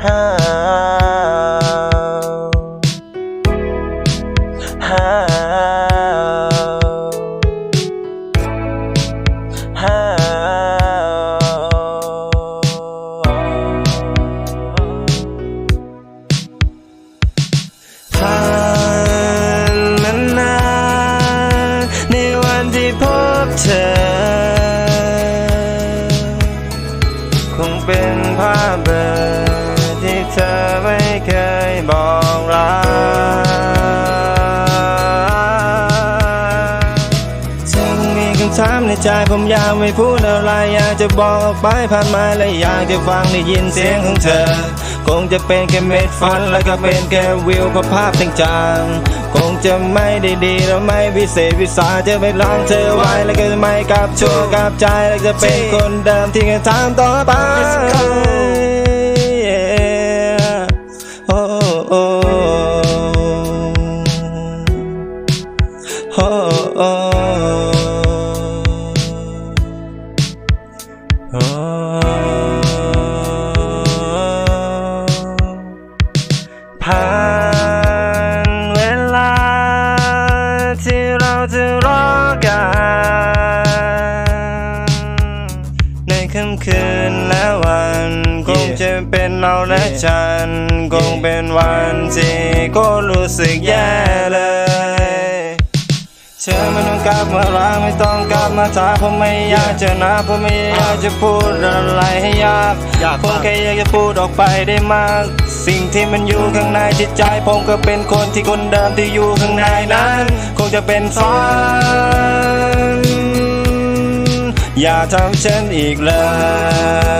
How? How? How? ในใจผมอยากไม่พูดอะไรอยากจะบอกออกไปผ่านมาและอยากจะฟังได้ยินเสียงของเธอ คงจะเป็นแค่เม็ดฟันแล้วก็เป็นแค่วิวกับภาพจางๆคงจะไม่ได้ดีและไม่วิเศษวิสาจะไปล้างเธอไว้แล้วก็จะไม่กลับชั่วกลับใจแล้วจะเป็นคนเดิมที่กระทำต่อไป Oh, oh, ผ่านเวลา ที่เราจะรอกันในค่ำคืนและวันคงจะเป็นเราและฉัน คงเป็นวันที่ก็รู้สึกแย่เลย เธอไม่ต้องกลับมารักไม่ต้องกลับมาถามผมไม่อยากจะนะผมไม่อยากจะพูดอะไรให้ยากยากผมมากแค่อยากจะพูดออกไปได้มาก สิ่งที่มันอยู่ข้างในจิตใจ ผมก็เป็นคนที่คนเดิมที่อยู่ข้างในนั้น คงจะเป็นฝันอย่าทำฉันอีกเลย